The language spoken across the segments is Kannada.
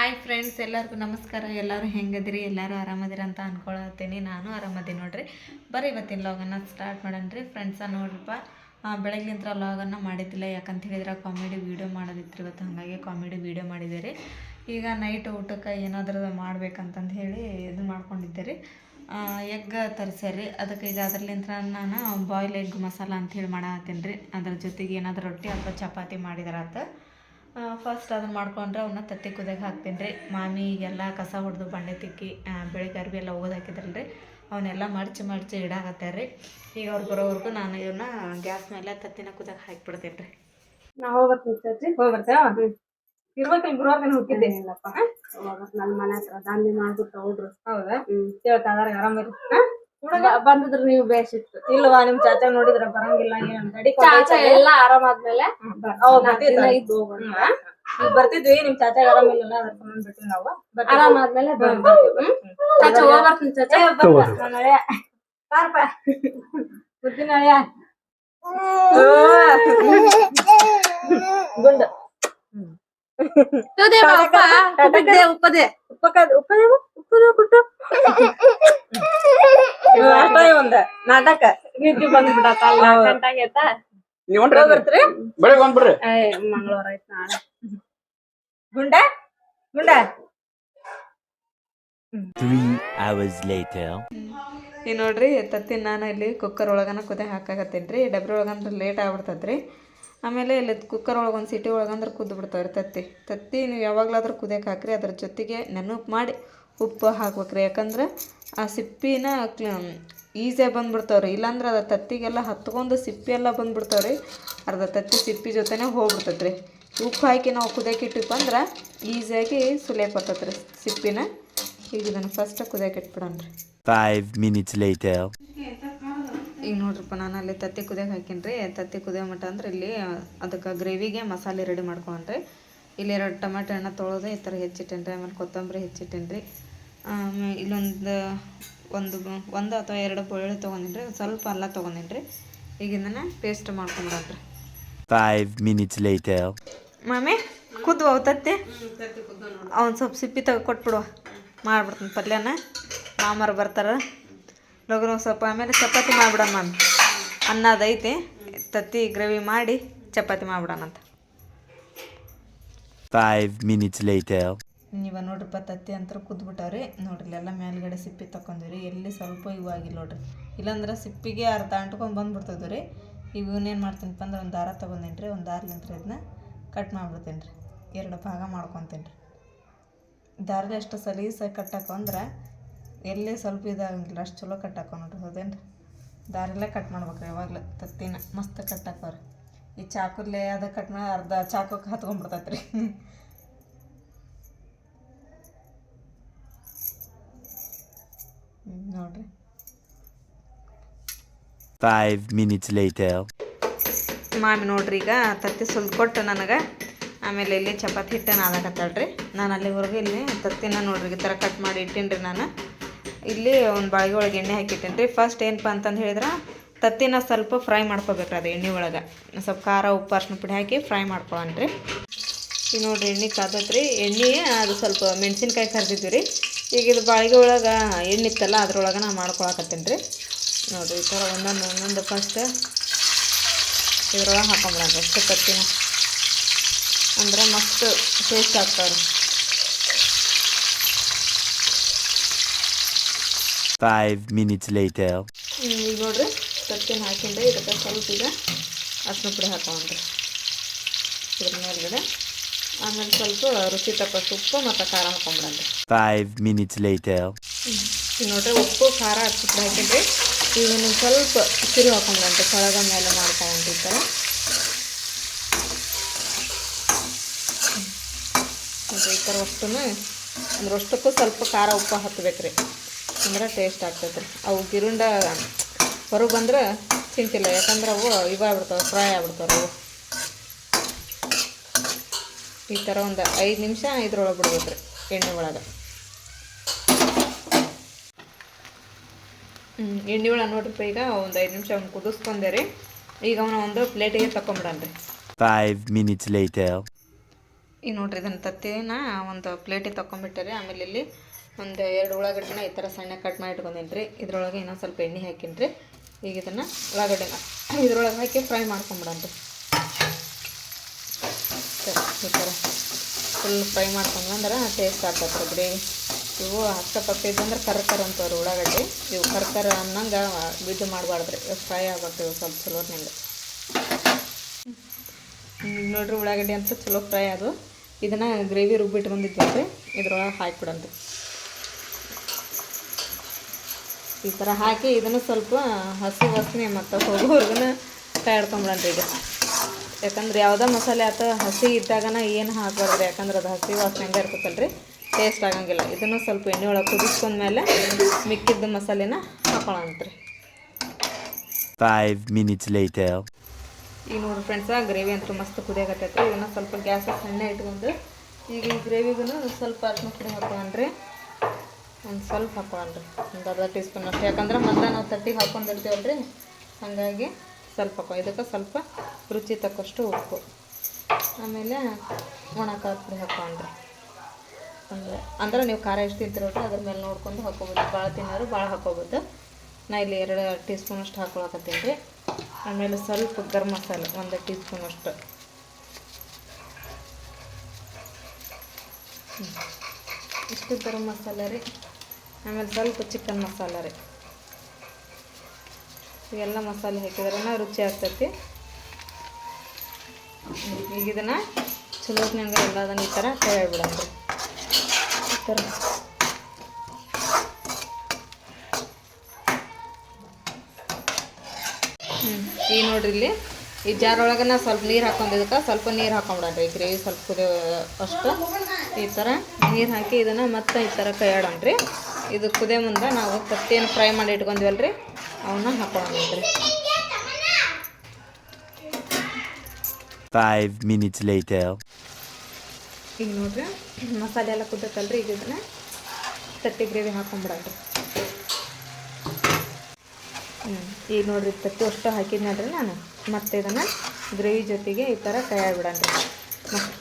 ಹಾಯ್ ಫ್ರೆಂಡ್ಸ್ ಎಲ್ಲರಿಗೂ ನಮಸ್ಕಾರ. ಎಲ್ಲರೂ ಹೆಂಗದಿರಿ? ಎಲ್ಲರೂ ಆರಾಮದಿರ ಅಂತ ಅನ್ಕೊಳತ್ತೀನಿ. ನಾನು ಆರಾಮದಿ ನೋಡ್ರಿ. ಬರ್ರಿ ಇವತ್ತಿನ ಲಾಗನ್ನ ಸ್ಟಾರ್ಟ್ ಮಾಡನ್ರಿ ಫ್ರೆಂಡ್ಸ ನೋಡ್ರಪ್ಪ. ಬೆಳಗ್ಲಿಂತ್ರ ಲಾಗನ್ನು ಮಾಡಿದ್ದಿಲ್ಲ. ಯಾಕಂತ ಹೇಳಿದ್ರೆ ಕಾಮಿಡಿ ವೀಡಿಯೋ ಮಾಡೋದಿತ್ತು ಇವತ್ತು. ಹಾಗಾಗಿ ಕಾಮಿಡಿ ವೀಡಿಯೋ ಮಾಡಿದ್ದೀರಿ ಈಗ ನೈಟ್ ಊಟಕ್ಕೆ ಏನಾದರೂ ಮಾಡ್ಬೇಕಂತಂದು ಹೇಳಿ ಇದು ಮಾಡ್ಕೊಂಡಿದ್ದೆ ರೀ ಎಗ್ ರೀ ಅದಕ್ಕೆ ಈಗ ಅದ್ರಲ್ಲಿಂತ್ರ ನಾನು ಬಾಯ್ಲ್ ಎಗ್ ಮಸಾಲ ಅಂಥೇಳಿ ಮಾಡತ್ತೀನಿ ರೀ ಅದ್ರ ಜೊತೆಗೆ ಏನಾದರೂ ರೊಟ್ಟಿ ಅಥವಾ ಚಪಾತಿ ಮಾಡಿದಾರಾತ. ಫಸ್ಟ್ ಅದನ್ನ ಮಾಡ್ಕೊಂಡ್ರೆ ಅವನ್ನ ತತ್ತಿ ಕುದಿಯಾಗ ಹಾಕ್ತೀನಿ ರೀ ಮಾಮಿ ಈಗೆಲ್ಲ ಕಸ ಹೊಡೆದು ಬಂಡೆ ತಿಕ್ಕಿ ಬೆಳಗ್ಗೆ ಅರ್ಬಿ ಎಲ್ಲ ಹಾಕಿದ್ರಲ್ಲ ರೀ ಅವನ್ನೆಲ್ಲ ಮಡ್ಚಿ ಮಡ್ಚಿ ಇಡಾಕತ್ತಾರೆ ರೀ ಈಗ ಅವ್ರು ಬರೋವರೆಗೂ ನಾನು ಇವನ್ನ ಗ್ಯಾಸ್ ಮೇಲೆ ತತ್ತಿನ ಕುದಿಯಾಗ ಹಾಕಿಬಿಡ್ತೀನಿ ರೀ ನಾ ಹೋಗ್ಬರ್ತೀನಿ ಹೋಗಿ ಬರ್ತೀವ ಇರ್ಬೇಕಲ್ಲ ಗುರುವಾರ ದಿನ ಹೋಗಿದ್ದೆ ಇಲ್ಲಪ್ಪ ನನ್ ಮನೆ ಹತ್ರ. ದಂಧೆ ಮಾಡ್ಬಿಟ್ಟು ಹೌದಾ? ಹ್ಮ್. ಅದಾರ ಆರಾಮರಿ ಬಂದಿದ್ರು ನೀವು ಬೇಸಿತ್ತು ಇಲ್ವಾ ನಿಮ್ ಚಾಚಾ ನೋಡಿದ್ರ ಬರಂಗಿಲ್ಲ ಚಾಚಾ ಎಲ್ಲ ಆರಾಮಾದ್ಮೇಲೆ ಬರ್ತಿದ್ವಿ ನಿಮ್ ಚಾಚಾ ಆರಾಮಿಲ್ಲ ಅದ್ರ ಸಂಬಂಧ ಬಿಟ್ಟು ನಾವು ಬರ್ತೀವಿ. ಆರಾಮಾದ್ಮೇಲೆ? ಚಾಚಾ ಹೋಗ್ಬರ್ತೀನಿ ಚಾಚಾ. ಗುಂಡು. ಉಪ್ಪದೆ. ಅಪ್ಪ, ಉಪ್ಪದೆ, ಉಪ್ಪದೆ. ಉಪ್ಪಕ್ಕ ಉಪ್ಪದೇವು ಉಪ್ಪದೇವು ಕೊಟ್ಟು ಅಷ್ಟೇ ಒಂದ ನಾಟಕ. ನಿದ್ದೆ ಬಂದ್ಬಿಡತ್ತ ಅಲ್ಲ ಹೌದು. ಗಂಟಾಗೈತಾ ನೀವ್ ಹೊಂಟ್ರಿ ಬರ್ತೀರಿ ಬೆಳಗ್ಗೆ ಒಂದ್ ಬರ್ರಿ ಏ ಮಂಗಳವಾರ ಆಯ್ತು ನಾಳೆ. ಗುಂಡ? ಗುಂಡ? Three hours later. ಈ ನೋಡ್ರಿ ತತ್ತಿನ ನಾನು ಇಲ್ಲಿ ಕುಕ್ಕರ್ ಒಳಗನ ಕುದಿ ಹಾಕಾಕತ್ತೇನ್ರಿ. ರೀ ಡಬ್ರಿ ಒಳಗಂದ್ರೆ ಲೇಟ್ ಆಗ್ಬಿಡ್ತದೆ ರೀ ಆಮೇಲೆ ಇಲ್ಲಿ ಕುಕ್ಕರ್ ಒಳಗೆ ಒಂದು ಸಿಟಿ ಒಳಗಂದ್ರೆ ಕುದ್ದು ಬಿಡ್ತಾವೆ ರೀ ತತ್ತಿ. ತತ್ತಿ ನೀವು ಯಾವಾಗಲಾದ್ರೂ ಕುದಿಯಕ್ಕೆ ಹಾಕ್ರಿ ಅದ್ರ ಜೊತೆಗೆ ನೆನಪು ಮಾಡಿ ಉಪ್ಪು ಹಾಕ್ಬೇಕ್ರಿ. ಯಾಕಂದ್ರೆ ಆ ಸಿಪ್ಪಿನ ಈಸಿಯಾಗಿ ಬಂದುಬಿಡ್ತಾವ್ರಿ. ರೀ ಇಲ್ಲಾಂದ್ರೆ ಅದು ತತ್ತಿಗೆಲ್ಲ ಹತ್ಕೊಂಡು ಸಿಪ್ಪಿ ಎಲ್ಲ ಬಂದ್ಬಿಡ್ತಾವೆ ರೀ ಅರ್ಧ ತತ್ತಿ ಸಿಪ್ಪಿ ಜೊತೆನೇ ಹೋಗ್ಬಿಡ್ತೈತೆ ರೀ ಉಪ್ಪು ಹಾಕಿ ನಾವು ಕುದಿಯಕ್ಕೆ ಇಟ್ಟಿಪ್ಪ ಅಂದ್ರೆ ಈಸಿಯಾಗಿ ಸುಲಿಯಕ್ಕೆ ಬರ್ತೈತೆ ರೀ ಸಿಪ್ಪಿನ. ಈಗ ಇದನ್ನು ಫಸ್ಟ್ ಕುದಿಯಕ್ಕೆ ಇಟ್ಬಿಡೋಣ ರೀ ಫೈವ್ ಮಿನಿಟ್ಸ್ later. ಈಗ ನೋಡ್ರಪ್ಪ ನಾನು ಅಲ್ಲಿ ತತ್ತಿ ಕುದಿಯಕ್ಕೆ ಹಾಕೀನಿ ತತ್ತಿ ಕುದಿಯೋ ಮಟ್ಟ ಅಂದ್ರೆ ಇಲ್ಲಿ ಅದಕ್ಕೆ ಗ್ರೇವಿಗೆ ಮಸಾಲೆ ರೆಡಿ ಮಾಡ್ಕೊಂಡ್ರಿ. ಇಲ್ಲಿ ಎರಡು ಟೊಮೆಟೊ ಹಣ್ಣು ತೊಳೆದು ಈ ಥರ ಹೆಚ್ಚಿಟ್ಟೇನ್ರಿ ರೀ ಆಮೇಲೆ ಕೊತ್ತಂಬರಿ ಹೆಚ್ಚಿಟ್ಟೇನ್ರಿ. ರೀ ಆಮೇಲೆ ಇಲ್ಲೊಂದು ಒಂದು ಒಂದು ಅಥವಾ ಎರಡು ಬೆಳ್ಳುಳ್ಳಿ ತೊಗೊಂಡಿನಿ ಸ್ವಲ್ಪ ಅಲ್ಲ ತೊಗೊಂಡಿನಿ ಈಗ ಇದನ್ನು ಪೇಸ್ಟ್ ಮಾಡ್ಕೊಂಡ್ರಿ ಫೈವ್ ಮಿನಿಟ್ಸ್ later. ಮಾಮಿ ಕುದ್ದು ಅವು ತತ್ತಿ? ಅವ್ನು ಸ್ವಲ್ಪ ಸಿಪ್ಪಿ ತೆಗೆ ಕೊಟ್ಬಿಡುವ. ಮಾಡ್ಬಿಡ್ತೀನಿ ಪಲ್ಯನ. ಮಾಮರು ಬರ್ತಾರೆ. ಲಘು ಸ್ವಲ್ಪ ಆಮೇಲೆ ಚಪಾತಿ ಮಾಡ್ಬಿಡೋಣ ಅಂತ. ಅನ್ನದೈತಿ ತತ್ತಿ ಗ್ರೇವಿ ಮಾಡಿ ಚಪಾತಿ ಮಾಡ್ಬಿಡೋಣ ಅಂತ. Five minutes later. ನೋಡ್ರಪ್ಪ ನೋಡ್ರಿಪ್ಪ ತತ್ತಿ ಅಂತ ಕುದ್ಬಿಟ್ಟವ್ರಿ. ನೋಡ್ರಿ ಎಲ್ಲ ಮೇಲ್ಗಡೆ ಸಿಪ್ಪಿ ತಗೊಂಡಿವ್ರಿ ಎಲ್ಲಿ ಸ್ವಲ್ಪ ಇವಾಗಿಲ್ಲ ನೋಡ್ರಿ. ಇಲ್ಲಾಂದ್ರೆ ಸಿಪ್ಪಿಗೆ ಅರ್ಧ ಅಂಟ್ಕೊಂಡು ಬಂದ್ಬಿಡ್ತದೆ ರೀ ಈಗ ಇವನ್ನೇನು ಮಾಡ್ತೀನಪ್ಪ ಅಂದ್ರೆ ಒಂದು ದಾರ ತೊಗೊಂಡೇನಿ ರೀ ಒಂದು ದಾರ್ಲಿಂತ್ರ ಇದನ್ನ ಕಟ್ ಮಾಡಿಬಿಡ್ತೀನಿ ರೀ ಎರಡು ಭಾಗ ಮಾಡ್ಕೊತೀನಿ ರೀ ದಾರಲ್ಲಿ ಅಷ್ಟು ಸಲೀಸಾಗಿ ಕಟ್ಟಕ್ಕೆ ಅಂದ್ರೆ ಎಲ್ಲಿ ಸ್ವಲ್ಪ ಇದಾಗಂಗಿಲ್ಲ. ಅಷ್ಟು ಚಲೋ ಕಟ್ಟಾಕೋ ನೋಡ್ರಿ ಹೌದೇನು ದಾರಲ್ಲೇ ಕಟ್ ಮಾಡ್ಬೇಕ್ರಿ ಯಾವಾಗಲೂ ತತ್ತಿನ. ಮಸ್ತ್ ಕಟ್ಟಾಕವ್ರಿ ಈ ಚಾಕುಲ್ಲೇ ಅದು ಕಟ್ ಮಾಡಿ ಅರ್ಧ ಚಾಕುಕ್ಕೆ ಹತ್ಕೊಂಡ್ಬಿಡ್ತೈತೆ ರೀ ನೋಡ್ರಿ. Five minutes later. ಮಾಮಿ ನೋಡ್ರಿ ಈಗ ತತ್ತಿ ಸುಲ್ದು ಕೊಟ್ಟು ನನಗೆ. ಆಮೇಲೆ ಇಲ್ಲಿ ಚಪಾತಿ ಹಿಟ್ಟನ್ನು ನಾದಾಕತ್ತಾಳ್ರಿ ನಾನು ಅಲ್ಲಿವರೆಗೂ ಇಲ್ಲಿ ತತ್ತಿನ ನೋಡ್ರಿ ಈ ಥರ ಕಟ್ ಮಾಡಿ ಇಟ್ಟೀನಿ ರೀ ನಾನು. ಇಲ್ಲಿ ಒಂದು ಬಾಳಿಗೆ ಒಳಗೆ ಎಣ್ಣೆ ಹಾಕಿಟ್ಟೇನಿ ರೀ. ಫಸ್ಟ್ ಏನಪ್ಪ ಅಂತಂದು ಹೇಳಿದ್ರೆ, ತತ್ತಿನ ಸ್ವಲ್ಪ ಫ್ರೈ ಮಾಡ್ಕೋಬೇಕು ಅದು ಎಣ್ಣೆ ಒಳಗೆ. ಸ್ವಲ್ಪ ಖಾರ, ಉಪ್ಪು ಅರ್ಶಿನ ಪುಡಿ ಹಾಕಿ ಫ್ರೈ ಮಾಡ್ಕೊಳ್ಳೋಣ ರೀ. ಈಗ ನೋಡಿರಿ ಎಣ್ಣೆ ಕಾದತ್ರಿ ಎಣ್ಣೆ, ಅದು ಸ್ವಲ್ಪ ಮೆಣಸಿನ್ಕಾಯಿ ಕರ್ದಿದ್ವಿ ರೀ. ಈಗ ಇದು ಬಾಳಿಗೆ ಒಳಗೆ ಎಣ್ಣೆ ಇತ್ತಲ್ಲ, ಅದ್ರೊಳಗೆ ನಾ ಮಾಡ್ಕೊಳಕತ್ತೀನಿ ರೀ. ನೋಡಿರಿ ಈ ಥರ ಒಂದೊಂದು ಒಂದೊಂದು ಫಸ್ಟ್ ಇದ್ರೊಳಗೆ ಹಾಕೊಂಬಿಡೋಣ ಅಷ್ಟು ತತ್ತಿನ. ಅಂದ್ರೆ ಮಸ್ತ್ ಟೇಸ್ಟ್ ಆಗ್ತಾವ್ರಿ. Minutes later. ಹ್ಮ್, ಈಗ ನೋಡ್ರಿ ತತ್ತಿನ ಹಾಕಿಂಡ್ರಿ ಇದಕ್ಕೆ ಸ್ವಲ್ಪ ಈಗ ಅರ್ಶಿನ ಪುಡಿ ಹಾಕೊಂಡ್ರಿ. ಇದ್ರ ಮೇಲ್ಗಡೆ. ಆಮೇಲೆ ಸ್ವಲ್ಪ ರುಚಿ ತಕ್ಕಷ್ಟು ಉಪ್ಪು ಮತ್ತು ಖಾರ ಹಾಕೊಂಬಿಡಂದ್ರಿ ಫೈವ್ minutes later. ಈಗ ನೋಡ್ರಿ ಉಪ್ಪು ಖಾರ ಅರ್ಶಿನ ಪುಡಿ ಹಾಕೊಂಡ್ರಿ. ಈಗ ಸ್ವಲ್ಪ ಸಿರಿ ಹಾಕೊಂಬಿಡನ್ರಿ ಕೆಳಗ ಮೇಲೆ ಮಾಡ್ಕೊಂಡ್ರಿ ಈ ಥರ ಈ ಥರ ಅಷ್ಟು ಅಂದ್ರೆ ಅಷ್ಟಕ್ಕೂ ಸ್ವಲ್ಪ ಖಾರ ಉಪ್ಪು ಹತ್ಬೇಕ್ರಿ ಅಂದ್ರೆ ಟೇಸ್ಟ್ ಆಗ್ತೈತೆ ರೀ ಅವು ಗಿರುಂಡ ಹೊರಗೆ ಬಂದ್ರೆ ತಿಂತಿಲ್ಲ ಯಾಕಂದ್ರೆ ಅವು ಇವಾಗ್ಬಿಡ್ತಾವೆ ಫ್ರೈ ಆಗ್ಬಿಡ್ತಾವೆ ಅವು. ಈ ಥರ ಒಂದು ಐದು ನಿಮಿಷ ಇದ್ರೊಳಗೆ ಬಿಡ್ಬೇಕು ರೀ ಎಣ್ಣೆ ಒಳಗೆ. ಹ್ಞೂ ಎಣ್ಣೆ ಒಳಗೆ ನೋಡ್ರಿ ಈಗ ಒಂದು ಐದು ನಿಮಿಷ ಅವ್ನು ಕುದಿಸ್ಕೊಂಡೆ ರೀ. ಈಗ ಅವನ ಒಂದು ಪ್ಲೇಟಿಗೆ ತಕೊಂಡ್ಬಿಡಲ್ರಿ ಫೈವ್ ಮಿನಿಟ್ಸ್ later. ಈಗ ನೋಡ್ರಿ ಇದನ್ನು ತತ್ತಿನ ಒಂದು ಪ್ಲೇಟಿಗೆ ತೊಗೊಂಬಿಟ್ಟರೆ ಆಮೇಲೆ ಇಲ್ಲಿ ಒಂದು ಎರಡು ಉಳ್ಳಾಗಡ್ಡೆನ ಈ ಥರ ಸಣ್ಣ ಕಟ್ ಮಾಡಿ ಇಟ್ಕೊಂಡೀನಿ ರೀ ಇದ್ರೊಳಗೆ ಇನ್ನೊಂದು ಸ್ವಲ್ಪ ಎಣ್ಣೆ ಹಾಕಿನಿ ರೀ ಈಗ ಇದನ್ನು ಉಳ್ಳಾಗಡ್ಡೆನ ಇದ್ರೊಳಗೆ ಹಾಕಿ ಫ್ರೈ ಮಾಡ್ಕೊಂಬಿಡೋಣ ಸರಿ ಈ ಥರ ಫುಲ್ ಫ್ರೈ ಮಾಡ್ಕೊಂಡ್ರೆ ಟೇಸ್ಟ್ ಆಗ್ತದೆ ರೀ ಗ್ರೇವಿ ಇವು ಅಕ್ಕ ಪಕ್ಕ ಇದ್ದಂದ್ರೆ ಕರ್ಕರ್ ಅಂತವ್ರು ಉಳ್ಳಾಗಡ್ಡಿ. ಇವು ಕರ್ಕರ್ ಅನ್ನಂಗೆ ಬಿದ್ದು ಮಾಡಬಾರ್ದು ರೀ ಫ್ರೈ ಆಗ್ಬೇಕು ಇವು ಸ್ವಲ್ಪ ಚಲೋ ಹ್ಮ್, ನೋಡ್ರಿ ಉಳ್ಳಾಗಡ್ಡಿ ಅಂತ ಚಲೋ ಫ್ರೈ ಅದು. ಇದನ್ನು ಗ್ರೇವಿ ರುಬ್ಬಿಟ್ಟು ಬಂದಿದ್ವಿ ರೀ ಇದ್ರೊಳಗೆ ಹಾಕಿಬಿಡಂತ ಈ ಥರ ಹಾಕಿ ಇದನ್ನು ಸ್ವಲ್ಪ ಹಸಿ ವಾಸನೆ ಮತ್ತು ಹೋಗೋವರೆಗೂ ತಯಾರ್ಕೊಂಬಿಡೋಣ ರೀ ಈಗ ಯಾಕಂದ್ರೆ ಯಾವುದೇ ಮಸಾಲೆ ಆತ ಹಸಿ ಇದ್ದಾಗನ ಏನು ಹಾಕ್ಬಾರ್ದು ಯಾಕಂದ್ರೆ ಅದು ಹಸಿ ವಾಸನೆ ಹಂಗೆ ಇರ್ತೈತಲ್ರಿ. ಟೇಸ್ಟ್ ಆಗಂಗಿಲ್ಲ. ಇದನ್ನು ಸ್ವಲ್ಪ ಎಣ್ಣೆ ಒಳಗೆ ಕುದಿಸ್ಕೊಂಡ್ಮೇಲೆ ಮಿಕ್ಕಿದ್ದ ಮಸಾಲೆನ ಹಾಕೊಳಂತ್ರಿ ಫೈವ್ minutes later. ಈಗ ಫ್ರೆಂಡ್ಸ್ ಫ್ರೆಂಡ್ಸ ಗ್ರೇವಿ ಅಂತೂ ಮಸ್ತ್ ಕುದಿಯಾಗತ್ತೈತೆ ಇದನ್ನು ಸ್ವಲ್ಪ ಗ್ಯಾಸ್ ಸಣ್ಣ ಇಟ್ಕೊಂಡು ಈಗ ಈ ಗ್ರೇವಿಗೂ ಸ್ವಲ್ಪ ಅರ್ಶಿನ ಪುಡಿ ಹಾಕೊಳ್ಳೋಣ್ರಿ ಒಂದು ಸ್ವಲ್ಪ ಹಾಕೊಳ್ಳೋಣ್ರಿ. ಒಂದು ಅರ್ಧ ಟೀ ಸ್ಪೂನ್ ಅಷ್ಟು. ಯಾಕಂದ್ರೆ ಮತ್ತೆ ನಾವು ತಟ್ಟಿಗೆ ಹಾಕೊಂಡಿರ್ತೀವಲ್ರಿ? ಹಾಗಾಗಿ ಸ್ವಲ್ಪ ಹಾಕೋ. ಇದಕ್ಕೆ ಸ್ವಲ್ಪ ರುಚಿ ತಕ್ಕಷ್ಟು ಉಪ್ಪು. ಆಮೇಲೆ ಒಣ ಖಾರ ಪುಡಿ ಅಂದರೆ, ಅಂದ್ರೆ ನೀವು ಖಾರ ಎಷ್ಟು ತಿಂತಿರೋಟ್ರಿ ಅದ್ರ ಮೇಲೆ ನೋಡ್ಕೊಂಡು ಹಾಕೋಬೋದು. ಭಾಳ ತಿನ್ನೋರು ಭಾಳ ಹಾಕೋಬೋದು. ನಾ ಇಲ್ಲಿ ಎರಡು ಟೀ ಸ್ಪೂನ್ ಅಷ್ಟು ಹಾಕೊಳಕತ್ತೀನಿ. ರೀ ಆಮೇಲೆ ಸ್ವಲ್ಪ ಗರಂ ಮಸಾಲೆ, ಒಂದು ಟೀ ಸ್ಪೂನ್ ಅಷ್ಟು. ಇಷ್ಟು ಗರಂ ಮಸಾಲೆ ರೀ. ಆಮೇಲೆ ಸ್ವಲ್ಪ ಚಿಕನ್ ಮಸಾಲ ರೀ. ಇವೆಲ್ಲ ಮಸಾಲೆ ಹಾಕಿದ್ರೆ ರುಚಿ ಆಗ್ತೈತಿ. ಈಗ ಇದನ್ನು ಚಲೋತ್ನಂಗೆ ಎಲ್ಲ ಅದನ್ನು ಈ ಥರ ಕೈ ಬಿಡಂದ್ರಿ ಈ ಥರ ಹ್ಞೂ ಈಗ ನೋಡ್ರಿ ಇಲ್ಲಿ, ಈ ಜಾರೊಳಗೆ ಸ್ವಲ್ಪ ನೀರು ಹಾಕೊಂಡಿದ್ದಕ್ಕೆ ಸ್ವಲ್ಪ ನೀರು ಹಾಕೊಂಬಿಡಣ್ರಿ ಈ ಗ್ರೇವಿ ಸ್ವಲ್ಪ ಕುದಿಯೋ ಅಷ್ಟು ಈ ಥರ ನೀರು ಹಾಕಿ ಇದನ್ನು ಮತ್ತೆ ಈ ಥರ ಕೈಯಾಡಣ್ರಿ ಇದು ಕುದೆ ಮುಂದೆ ನಾವು ತತ್ತಿಯನ್ನು ಫ್ರೈ ಮಾಡಿ ಇಟ್ಕೊಂಡ್ವಲ್ರಿ? ಅವನ್ನ ಹಾಕೊಂಡ್ರಿ ಫೈವ್ ಮಿನಿಟ್ಸ್ later. ಈಗ ನೋಡ್ರಿ ಮಸಾಲೆ ಎಲ್ಲ ಕುದ್ದತ್ತಲ್ರಿ ಈಗ ಇದನ್ನ. ತಟ್ಟಿ ಗ್ರೇವಿ ಹಾಕೊಂಡ್ಬಿಡಲ್ರಿ ಹ್ಞೂ ಈಗ ನೋಡ್ರಿ ತತ್ತಿ ಅಷ್ಟು ಹಾಕಿದ್ನಲ್ರಿ ನಾನು. ಮತ್ತೆ ಇದನ್ನು ಗ್ರೇವಿ ಜೊತೆಗೆ ಈ ಥರ ಕೈ ಮಸ್ತ್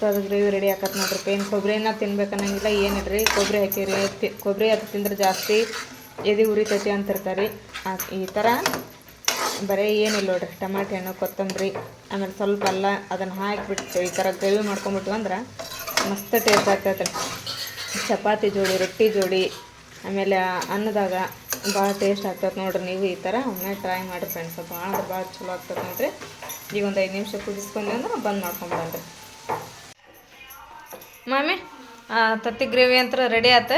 ಅದು ಗ್ರೇವಿ ರೆಡಿ ಆಕತ್ ನೋಡ್ರಿ. ಏನು ಕೊಬ್ಬರಿನ ತಿನ್ಬೇಕನ್ನಂಗಿಲ್ಲ, ಏನಿಲ್ರಿ ಕೊಬ್ಬರಿ ಹಾಕಿರಿ. ಕೊಬ್ಬರಿ ಅದು ತಿಂದ್ರೆ ಜಾಸ್ತಿ ಎದೆ ಉರಿತೈತಿ ಅಂತಿರ್ತಾರೆ. ಈ ಥರ ಬರೀ ಏನಿಲ್ಲ ನೋಡ್ರಿ. ಟಮಾಟೆ ಹಣ್ಣು, ಕೊತ್ತಂಬರಿ, ಆಮೇಲೆ ಸ್ವಲ್ಪ ಅಲ್ಲ, ಅದನ್ನು ಹಾಕಿಬಿಟ್ಟು ಈ ಥರ ಗ್ರೇವಿ ಮಾಡ್ಕೊಂಬಿಟ್ಟು ಅಂದ್ರೆ ಮಸ್ತ್ ಟೇಸ್ಟ್ ಆಗ್ತೈತೆ ಚಪಾತಿ ಜೋಡಿ, ರೊಟ್ಟಿ ಜೋಡಿ, ಆಮೇಲೆ ಅನ್ನದಾಗ ಭಾಳ ಟೇಸ್ಟ್ ಆಗ್ತದೆ ನೋಡ್ರಿ. ನೀವು ಈ ಥರ ಒಮ್ಮೆ ಟ್ರೈ ಮಾಡಿರಿ ಫ್ರೆಂಡ್ಸ್ ಭಾಳ ಅಂದ್ರೆ ಭಾಳ ಚಲೋ ಆಗ್ತದೆ ನೋಡ್ರಿ. ಈಗ ಒಂದು ಐದು ನಿಮಿಷ ಕುದಿಸ್ಕೊಂಡು ಅಂದ್ರೆ ಬಂದ್ ಮಾಡ್ಕೊಂಬಿಡನ್ರಿ ಮಾಮಿ ತತ್ತಿ ಗ್ರೇವಿ ಅಂತ ರೆಡಿ ಆತ.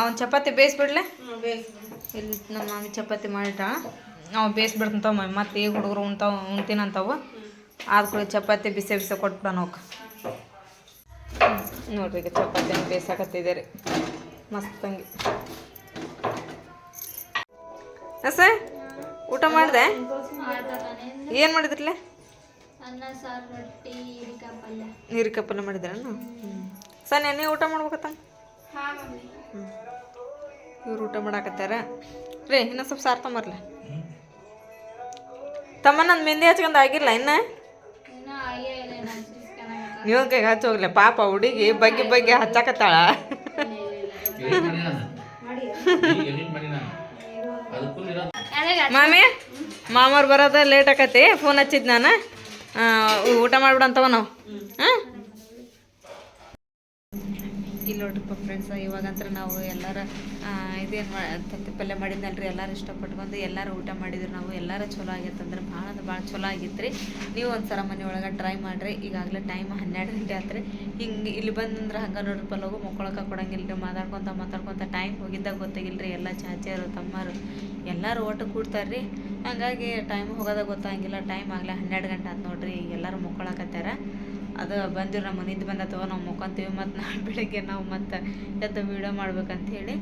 ಅವ್ನು ಚಪಾತಿ ಬೇಯಿಸ್ಬಿಡ್ಲೆ? ಇಲ್ಲಿ ನಮ್ಮ ಮಾಮಿ ಚಪಾತಿ ಮಾಡಿಟ್ಟ. ನಾವು ಬೇಯಿಸ್ಬಿಡ್ತಂತಾವ ಮಾಮಿ ಮತ್ತೆ ಈಗ ಹುಡುಗರು ಉಣ್ತಾವ ಉಣ್ತೀನಂತಾವು. ಆದ ಕೂಡ ಚಪಾತಿ ಬಿಸಿ ಬಿಸಿ ಕೊಟ್ಬಿಡ ನೋಕ ನೋಡ್ರಿ ಈಗ ಚಪಾತಿ ಬೇಯಿಸಾಕತ್ತಿದೆ ರೀ. ಹಂಗೆ. ಅಸ ಊಟ ಮಾಡಿದೆ? ಏನು ಮಾಡಿದ್ರಲ್ಲೇ ಅನ್ನ ಸಾರು ರೊಟ್ಟಿ ಹೀರಿಕಾಯಿ ಪಲ್ಯ ನೀರಿಕಾಯಿ ಪಲ್ಯ ಮಾಡಿದ್ರಣ ಹ್ಞೂ ಸನ್ನೆ ನೀವು ಊಟ ಮಾಡ್ಬೇಕತ್ತ ಹಾ ಮಮ್ಮಿ. ಇವ್ರು ಊಟ ಮಾಡಾಕತ್ತಾರ. ರೀ ಇನ್ನೂ ಸ್ವಲ್ಪ ಸಾರ್ ತೊಂಬರ್ಲ ತಮ್ಮ ನನ್ನ ಮೆಂದಿ ಹಚ್ಕೊಂಡು ಆಗಿಲ್ಲ ಇನ್ನ? ನೀವು ಕೈಗೆ ಹಚ್ಚೋಗ್ಲೆ ಪಾಪ ಹುಡುಗಿ ಬಗ್ಗೆ ಬಗ್ಗೆ ಹಚ್ಚಾಕತ್ತಾಳ. ಮಾಮಿ ಮಾಮವ್ರು ಬರೋದ ಲೇಟ್ ಆಕತಿ. ಫೋನ್ ಹಚ್ಚಿದ್ ನಾನು. ಊಟ ಮಾಡ್ಬಿಡಂತವ ನಾವು. ಹಾಂ ಇಲ್ಲಿ ನೋಡ್ರಿಪ್ಪ ಫ್ರೆಂಡ್ಸ್ ಇವಾಗಂತ್ರ ನಾವು ಎಲ್ಲರ ಇದೇನು ತತ್ತಿ ಪಲ್ಯ ಮಾಡಿದ್ನಲ್ರಿ, ಎಲ್ಲರೂ ಬಂದು ಎಲ್ಲರೂ ಊಟ ಮಾಡಿದ್ರು ನಾವು, ಎಲ್ಲರೂ ಚಲೋ ಆಗೈತೆ ಅಂದ್ರೆ ಭಾಳ ಅಂದ್ರೆ ಭಾಳ ಚಲೋ ಆಗಿತ್ತು ರೀ ನೀವು ಒಂದು ಸಲ ಮನೆ ಒಳಗೆ ಟ್ರೈ ಮಾಡಿರಿ, ಈಗಾಗಲೇ ಟೈಮ್ ಹನ್ನೆರಡು ಗಂಟೆ ಆತ್ರಿ. ಹಿಂಗೆ ಇಲ್ಲಿ ಬಂದಂದ್ರೆ ಹಂಗೆ ನೋಡ್ರಿಪ್ಪ ಪಲ್ಲೋಗು ಮಕ್ಕೊಳಕ್ಕೆ ಕೊಡಂಗಿಲ್ಲ ರೀ ಮಾತಾಡ್ಕೊತ ಮಾತಾಡ್ಕೊತ ಟೈಮ್ ಹೋಗಿದ್ದಾಗ ಗೊತ್ತಾಗಿಲ್ಲ ರೀ ಎಲ್ಲ ಚಾಚಿಯರು, ತಮ್ಮರು, ಎಲ್ಲರೂ ಒಟ್ಟು ಕೂಡ್ತಾರೆ ರೀ ಹಂಗಾಗಿ ಟೈಮ್ ಹೋಗೋದಾಗ ಗೊತ್ತಾಗಿಲ್ಲ ಟೈಮ್ ಆಗಲೇ ಹನ್ನೆರಡು ಗಂಟೆ ಆತು ನೋಡಿರಿ, ಎಲ್ಲರೂ ಮಕ್ಕೊಳಕತ್ತಾರ. ಅದು ಬಂದಿರು ನಮ್ಮ ನಿದ್ದೆ ಅಥವಾ ನಾವು ಮುಕ್ಕೊಂತೀವಿ ಮತ್ತು ನಾಳೆ ಬೆಳಗ್ಗೆ ನಾವು ಮತ್ತೆ ಎದ್ದು ವೀಡಿಯೋ ಮಾಡ್ಬೇಕಂತ ಹೇಳಿ.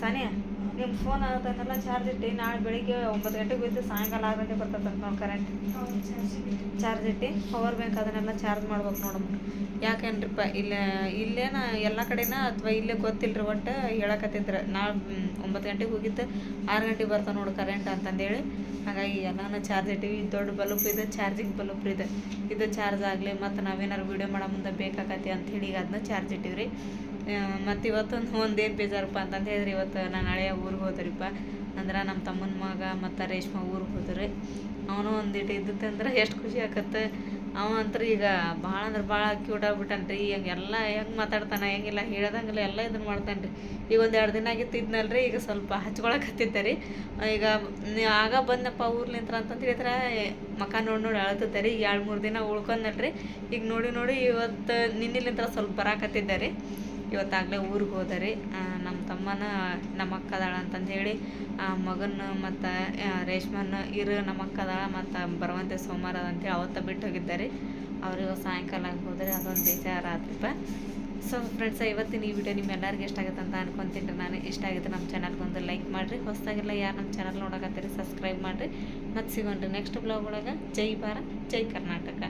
ಸಾನಿಯಾ? ನಿಮ್ಮ ಫೋನ್ ಅದನ್ನೆಲ್ಲ ಚಾರ್ಜ್ ಇಟ್ಟು ನಾಳೆ ಬೆಳಿಗ್ಗೆ ಒಂಬತ್ತು ಗಂಟೆಗೆ ಬಿದ್ದು ಸಾಯಂಕಾಲ ಆರು ಗಂಟೆಗೆ ಬರ್ತದೆ ನೋಡಿ ಕರೆಂಟ್ ಚಾರ್ಜ್ ಇಟ್ಟು. ಪವರ್ ಬ್ಯಾಂಕ್ ಅದನ್ನೆಲ್ಲ ಚಾರ್ಜ್ ಮಾಡ್ಬೇಕು ನೋಡಮ್ಮ ಯಾಕೇನ್ರಿಪ್ಪ ಇಲ್ಲ ಇಲ್ಲೇನ ಎಲ್ಲ ಕಡೆನ ಅಥವಾ ಇಲ್ಲೇ ಗೊತ್ತಿಲ್ಲರಿ ಒಟ್ಟು ಹೇಳಕತ್ತಿದ್ರೆ. ನಾಳೆ ಒಂಬತ್ತು ಗಂಟೆಗೆ ಹೋಗಿದ್ದು ಆರು ಗಂಟೆಗೆ ಬರ್ತವೆ ನೋಡು ಕರೆಂಟ್ ಅಂತಂದೇಳಿ. ಹಾಗಾಗಿ ಎಲ್ಲಾನು ಚಾರ್ಜ್ ಇಟ್ಟಿವಿ. ದೊಡ್ಡ ಬಲ್ಬ್ ಇದೆ ಚಾರ್ಜಿಂಗ್ ಬಲ್ಬ್ ಇದೆ. ಇದು ಚಾರ್ಜ್ ಆಗಲಿ ಮತ್ತು ನಾವೇನಾರು ವೀಡಿಯೋ ಮಾಡೋ ಮುಂದೆ ಬೇಕಾಗತ್ತೆ ಹೇಳಿ ಈಗ ಅದನ್ನ ಚಾರ್ಜ್ ಇಟ್ಟಿವ್ರಿ. ಮತ್ತು ಇವತ್ತೊಂದು ಒಂದೇನು ಬೇಜಾರಪ್ಪ ಅಂತಂದು ಹೇಳಿದ್ರಿ ಇವತ್ತು ನಾನು ಹಳೆಯ ಊರಿಗೆ ಹೋದ್ರಿಪ್ಪ. ಅಂದ್ರೆ ನಮ್ಮ ತಮ್ಮನ ಮಗ ಮತ್ತು ರೇಷ್ಮೆ ಊರಿಗೆ ಹೋದ್ರಿ. ಅವನು ಒಂದಿಟ್ಟು ಇದ್ದತ್ತೆ ಅಂದ್ರೆ ಎಷ್ಟು ಖುಷಿ ಆಕತ್ತೆ. ಅವ ಅಂತ ಈಗ ಭಾಳ ಅಂದ್ರೆ ಭಾಳ ಕ್ಯೂಟ್ ರೀ. ಎಲ್ಲ ಹೆಂಗೆ ಮಾತಾಡ್ತಾನೆ ಹೆಂಗಿಲ್ಲ ಹೇಳ್ದಂಗೆಲ್ಲ, ಎಲ್ಲ ಇದನ್ನು ಮಾಡ್ತಾನೆ ರೀ. ಈಗ ಒಂದು ಎರಡು ದಿನ ಆಗಿತ್ತು ರೀ ಈಗ ಸ್ವಲ್ಪ ಹಚ್ಕೊಳಕತ್ತಿದ್ದೆ ರೀ. ಈಗ ಆಗ ಬಂದಪ್ಪ ಊರ್ಲಿಂತ್ರ ಅಂತಂದು ಹೇಳಿದ್ರೆ ಮಕ ನೋಡಿ ನೋಡಿ ಅಳತತ್ತೆ ರೀ. ಈಗ ಎರಡು ಮೂರು ದಿನ ಉಳ್ಕೊಂಡಲ್ರಿ ಈಗ ನೋಡಿ ನೋಡಿ ಇವತ್ತು ನಿನ್ನಿಲಿಂತ್ರ ಸ್ವಲ್ಪ ಬರಾಕತ್ತಿದ್ದೆ ರೀ. ಇವತ್ತಾಗಲೇ ಊರಿಗೆ ಹೋದೆ ರೀ ನಮ್ಮ ತಮ್ಮನ, ನಮ್ಮ ಅಕ್ಕ ಅದಾಳ ಅಂತಂದು ಹೇಳಿ ಆ, ಮಗನ ಮತ್ತು ರೇಷ್ಮನ ಇರು ನಮ್ಮ ಅಕ್ಕ ಅದಾಳ ಮತ್ತು ಬರುವಂತೆ ಸೋಮವಾರ ಅಂತೇಳಿ ಅವತ್ತ ಬಿಟ್ಟು ಹೋಗಿದ್ದಾರೆ. ಅವ್ರಿಗೆ ಸಾಯಂಕಾಲ ಹೋದರೆ ಅದೊಂದು ಬೇಜಾರು ಆತ್ರಿಪ್ಪ ಸೊ ಫ್ರೆಂಡ್ಸ್ ಇವತ್ತಿನ ಈ ವಿಡಿಯೋ ನಿಮ್ಮೆಲ್ಲರಿಗೂ ಇಷ್ಟ ಆಗುತ್ತೆ ಅಂತ ಅನ್ಕೊತೀನಿ ನಾನು ಇಷ್ಟ ಆಗುತ್ತೆ ನಮ್ಮ ಚಾನಲ್ಗೆ ಒಂದು ಲೈಕ್ ಮಾಡಿರಿ. ಹೊಸದಾಗೆಲ್ಲ ಯಾರು ನಮ್ಮ ಚಾನಲ್ ನೋಡಕತ್ತೀರಿ ಸಬ್ಸ್ಕ್ರೈಬ್ ಮಾಡಿರಿ. ಮತ್ತು ಸಿಗೋಣ್ರಿ ನೆಕ್ಸ್ಟ್ ಬ್ಲಾಗ್ ಒಳಗೆ. ಜೈ ಭಾರತ್, ಜೈ ಕರ್ನಾಟಕ.